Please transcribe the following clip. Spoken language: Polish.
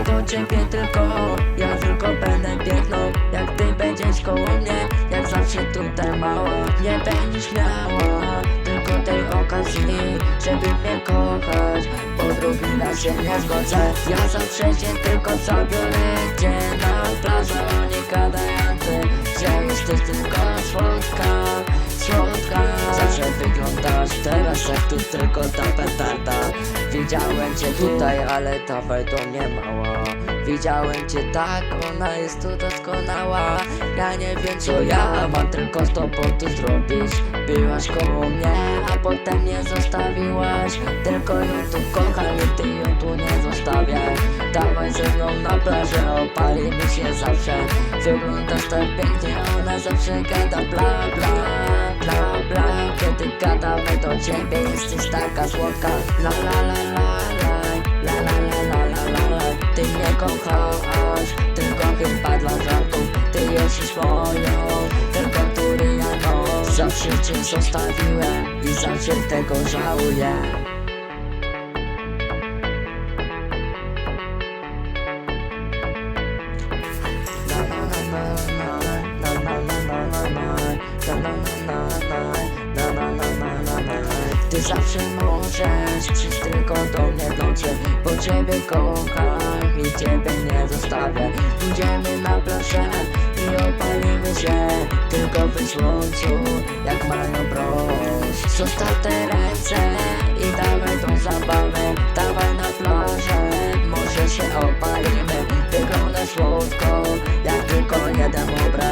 do ciebie tylko Ja tylko będę biegnął. Jak ty będziesz koło mnie Jak zawsze tutaj mała Nie będziesz miała Tylko tej okazji Żeby mnie kochać. Po drugi raz się nie zgodzę. Ja zawsze cię tylko zabiorę Gdzie na plaży Oni gadają ty Że jesteś tylko słodka wyglądasz teraz jak tu tylko ta petarda Widziałem cię tutaj, ale dawaj do mnie mała. Widziałem cię tak, ona jest tu doskonała. Ja nie wiem co ja mam tylko z tobą tu zrobić Byłaś koło mnie, a potem mnie zostawiłaś. Tylko ją tu kocham i ty ją tu nie zostawiaj. Dawaj ze mną na plażę, opalimy się zawsze. Wyglądasz tak pięknie, ona zawsze gada bla bla Bla bla, kiedy gadamy do ciebie jesteś taka słodka La la la la la La la la la la la la Ty mnie kochasz, tylko chyba dla żartów Ty jesteś moją, tylko który ja no Zawsze cię zostawiłem i zawsze tego żałuję Ty zawsze możesz przyjść tylko do mnie dotrzeć Bo ciebie kocham i ciebie nie zostawię. Pójdziemy na plażę i opalimy się Tylko w słońcu jak mają brosz Zostaw te ręce i dawaj tą zabawę Dawaj na plażę, może się opalimy. Wygląda słodko, jak tylko jeden obrazek